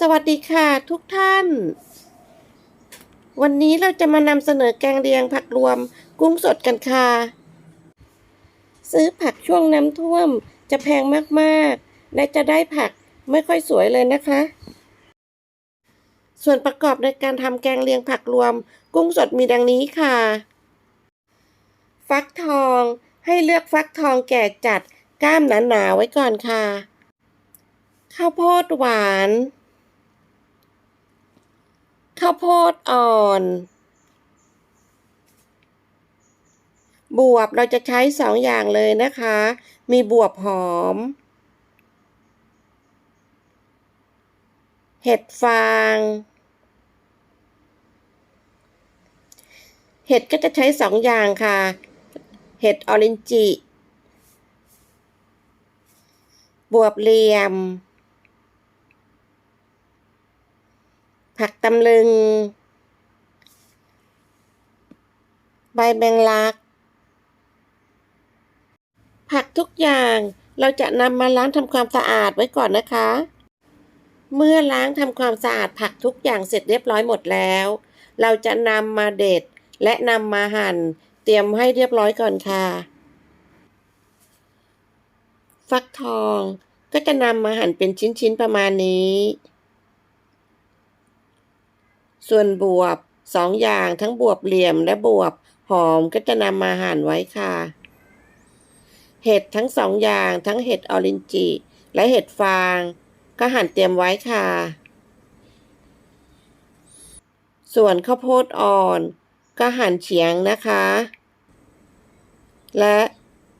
สวัสดีค่ะทุกท่าน วันนี้เราจะมานำเสนอแกงเลียงผักรวมกุ้งสดกันค่ะ ซื้อผักช่วงน้ำท่วมจะแพงมากๆ และจะได้ผักไม่ค่อยสวยเลยนะคะ ส่วนประกอบในการทำแกงเลียงผักรวม กุ้งสดมีดังนี้ค่ะ ฟักทองให้เลือกฟักทองแก่จัดก้ามหนาๆไว้ก่อนค่ะ ข้าวโพดหวาน ข้าวโพดอ่อน บวบเราจะใช้สองอย่างเลยนะคะ มีบวบหอม เห็ดฟาง เห็ดก็จะใช้สองอย่างค่ะ เห็ดออรินจิ บวบเหลี่ยม ผักตำลึง ใบแมงลัก ผักทุกอย่างเราจะนำมาล้างทำความสะอาดไว้ก่อนนะคะ เมื่อล้างทำความสะอาดผักทุกอย่างเสร็จเรียบร้อยหมดแล้ว เราจะนำมาเด็ดและนำมาหั่น เตรียมให้เรียบร้อยก่อนค่ะ ฟักทองก็จะนำมาหั่นเป็นชิ้นๆประมาณนี้ ส่วนบวบสองอย่างทั้งบวบเหลี่ยมและบวบหอมก็จะนำมาหั่นไว้ค่ะ เห็ดทั้งสองอย่างทั้งเห็ดออรินจิและเห็ดฟาง ก็หั่นเตรียมไว้ค่ะ ส่วนข้าวโพดอ่อน ก็หั่นเฉียงนะคะ และ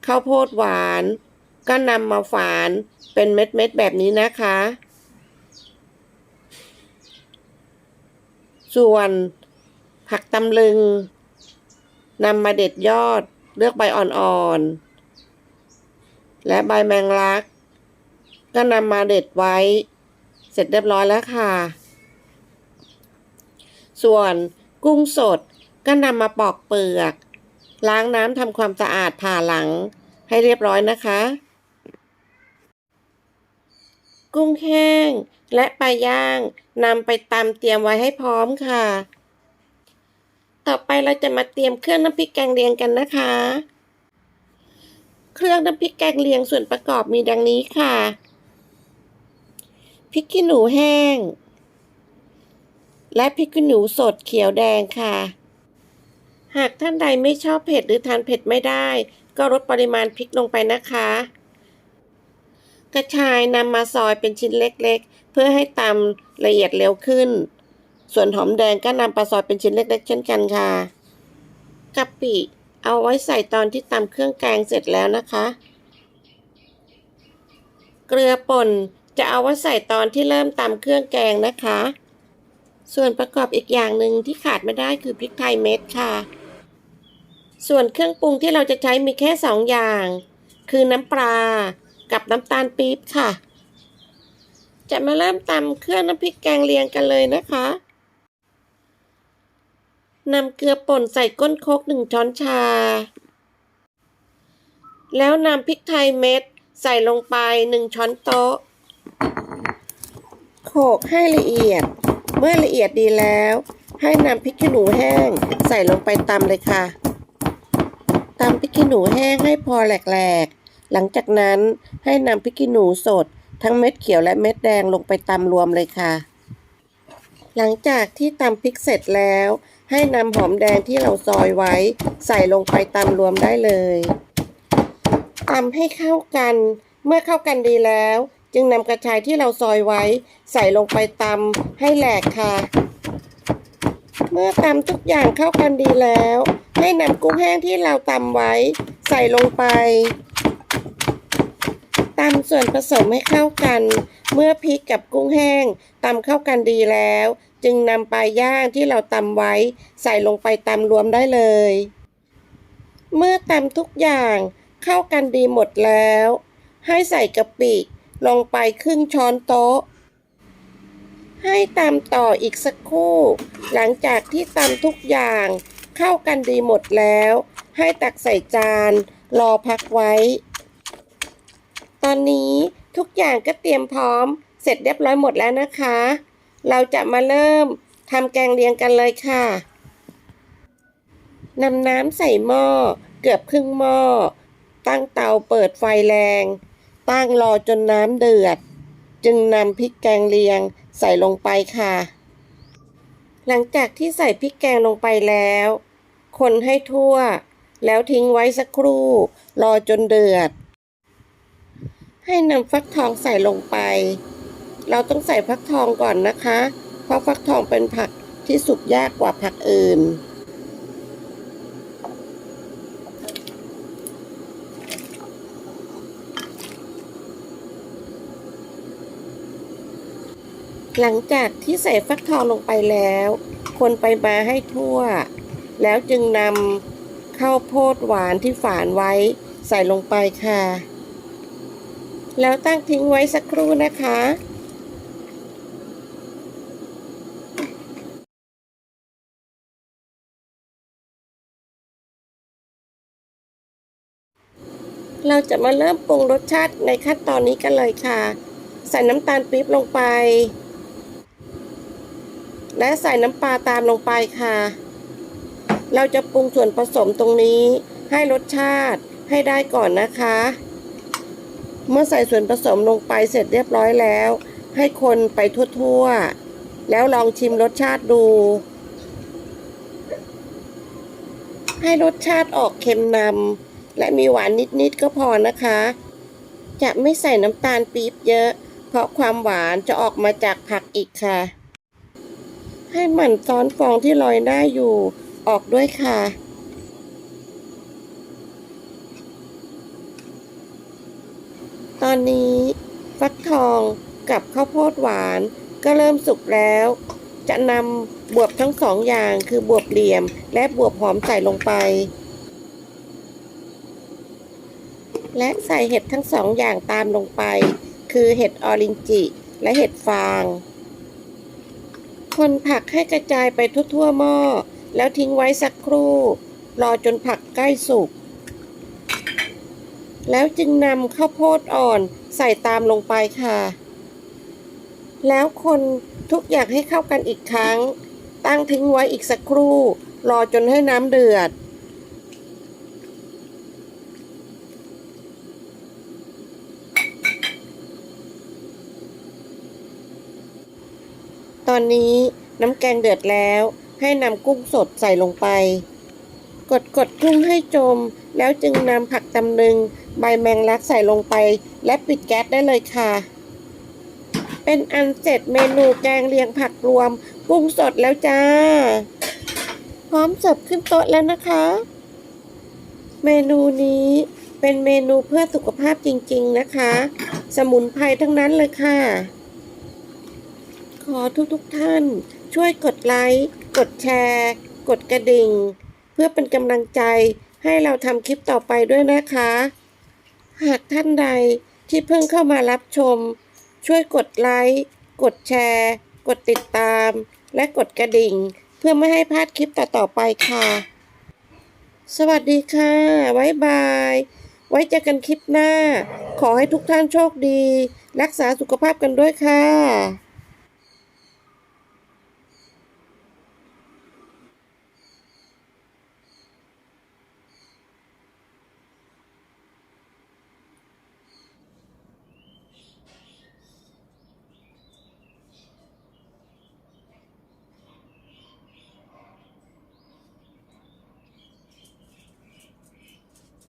ข้าวโพดหวาน ก็นำมาฝานเป็นเม็ดๆแบบนี้นะคะ ส่วนผักตำลึงนำมาเด็ดยอดเลือกใบอ่อนๆ และใบแมงลัก ก็นำมาเด็ดไว้ เสร็จเรียบร้อยแล้วค่ะ ส่วนกุ้งสดก็นำมาปอกเปลือก ล้างน้ำทำความสะอาดผ่าหลังให้เรียบร้อยนะคะ กุ้งแห้ง และปลาย่างนำไปตำเตรียมไว้ให้พร้อมค่ะ ต่อไปเราจะมาเตรียมเครื่องน้ำพริกแกงเลียงกันนะคะ เครื่องน้ำพริกแกงเลียงส่วนประกอบมีดังนี้ค่ะ พริกขี้หนูแห้ง และพริกขี้หนูสดเขียวแดงค่ะ หากท่านใดไม่ชอบเผ็ดหรือทานเผ็ดไม่ได้ ก็ลดปริมาณพริกลงไปนะคะ กระชายนำมาซอยเป็นชิ้นเล็กๆ เพื่อให้ตำละเอียดเร็วขึ้น ส่วนหอมแดงก็นำมาซอยเป็นชิ้นเล็กๆ เช่นกันค่ะกะปิเอาไว้ใส่ตอนที่ตำเครื่องแกงเสร็จแล้วนะคะ เกลือป่นจะเอาไว้ใส่ตอนที่เริ่มตำเครื่องแกงนะคะ ส่วนประกอบอีกอย่างหนึ่งที่ขาดไม่ได้คือพริกไทยเม็ดค่ะ ส่วนเครื่องปรุงที่เราจะใช้มีแค่สองอย่าง คือน้ำปลา กับน้ำตาลปี๊บค่ะ จะมาเริ่มตำเครื่องน้ำพริกแกงเลียงกันเลยนะคะนำเกลือป่นใส่ก้นโคกหนึ่งช้อนชา แล้วนำพริกไทยเม็ดใส่ลงไปหนึ่งช้อนโต๊ะ โขลกให้ละเอียด เมื่อละเอียดดีแล้ว ให้นำพริกขี้หนูแห้ง ใส่ลงไปตำเลยค่ะตำพริกขี้หนูแห้งให้พอแหลก หลังจากนั้นให้นำพริกขี้หนูสด ทั้งเม็ดเขียวและเม็ดแดงลงไปตำรวมเลยค่ะ หลังจากที่ตำพริกเสร็จแล้ว ให้นำหอมแดงที่เราซอยไว้ ใส่ลงไปตำรวมได้เลยตำให้เข้ากัน เมื่อเข้ากันดีแล้ว จึงนำกระชายที่เราซอยไว้ ใส่ลงไปตำให้แหลกค่ะ เมื่อตำทุกอย่างเข้ากันดีแล้ว ให้นำกุ้งแห้งที่เราตำไว้ ใส่ลงไป ตำส่วนผสมให้เข้ากัน เมื่อพริกกับกุ้งแห้งตำเข้ากันดีแล้ว จึงนำปลาย่างที่เราตำไว้ ใส่ลงไปตำรวมได้เลย เมื่อตำทุกอย่างเข้ากันดีหมดแล้ว ให้ใส่กะปิลงไปครึ่งช้อนโต๊ะ ให้ตำต่ออีกสักครู่ หลังจากที่ตำทุกอย่างเข้ากันดีหมดแล้ว ให้ตักใส่จาน รอพักไว้ ตอนนี้ทุกอย่างก็เตรียมพร้อม เสร็จเรียบร้อยหมดแล้วนะคะ เราจะมาเริ่มทำแกงเลียงกันเลยค่ะนำน้ำใส่หม้อเกือบครึ่งหม้อ ตั้งเตาเปิดไฟแรง ตั้งรอจนน้ำเดือด จึงนำพริกแกงเลียงใส่ลงไปค่ะ หลังจากที่ใส่พริกแกงลงไปแล้ว คนให้ทั่ว แล้วทิ้งไว้สักครู่ รอจนเดือด ให้นำฟักทองใส่ลงไป เราต้องใส่ฟักทองก่อนนะคะ เพราะฟักทองเป็นผักที่สุกยากกว่าผักอื่น หลังจากที่ใส่ฟักทองลงไปแล้ว คนไปมาให้ทั่ว แล้วจึงนำข้าวโพดหวานที่ฝานไว้ใส่ลงไปค่ะ แล้วตั้งทิ้งไว้สักครู่นะคะ เราจะมาเริ่มปรุงรสชาติในขั้นตอนนี้กันเลยค่ะ ใส่น้ำตาลปี๊บลงไป และใส่น้ำปลาตามลงไปค่ะ เราจะปรุงส่วนผสมตรงนี้ให้รสชาติให้ได้ก่อนนะคะ เมื่อใส่ส่วนผสมลงไปเสร็จเรียบร้อยแล้ว ให้คนไปทั่วๆ แล้วลองชิมรสชาติดู ให้รสชาติออกเค็มนำและมีหวานนิดๆก็พอนะคะ จะไม่ใส่น้ำตาลปี๊บเยอะ เพราะความหวานจะออกมาจากผักอีกค่ะ ให้หมั่นซ้อนฟองที่ลอยได้อยู่ออกด้วยค่ะ ต อนนี้ ฟักทองกับข้าวโพดหวาน ก็เริ่มสุกแล้ว จะนำบวบทั้งสองอย่างคือบวบเหลี่ยม และบวบหอมใส่ลงไป และใส่เห็ดทั้งสองอย่างตามลงไป คือเห็ดออรินจิ และเห็ดฟาง คนผักให้กระจายไปทั่วๆหม้อ แล้วทิ้งไว้สักครู่ รอจนผักใกล้สุก แล้วจึงนำข้าวโพดอ่อนใส่ตามลงไปค่ะ แล้วคนทุกอย่างให้เข้ากันอีกครั้ง ตั้งทิ้งไว้อีกสักครู่ รอจนให้น้ำเดือด ตอนนี้น้ำแกงเดือดแล้ว ให้นำกุ้งสดใส่ลงไป กดกดกุ้งให้จม แล้วจึงนำผักตำลึงใบแมงลักใส่ลงไป และปิดแก๊สได้เลยค่ะ เป็นอันเสร็จเมนูแกงเลียงผักรวมกุ้งสดแล้วจ้า พร้อมเสิร์ฟขึ้นโต๊ะแล้วนะคะ เมนูนี้เป็นเมนูเพื่อสุขภาพจริงๆนะคะ สมุนไพรทั้งนั้นเลยค่ะ ขอทุกๆทท่าน ช่วยกดไลค์ กดแชร์ กดกระดิ่ง เพื่อเป็นกำลังใจ ให้เราทำคลิปต่อไปด้วยนะคะ หากท่านใดที่เพิ่งเข้ามารับชม ช่วยกดไลค์กดแชร์ กดติดตาม และกดกระดิ่ง เพื่อไม่ให้พลาดคลิปต่อๆไปค่ะ สวัสดีค่ะบ๊ายบาย ไว้เจอกันคลิปหน้า ขอให้ทุกท่านโชคดี รักษาสุขภาพกันด้วยค่ะ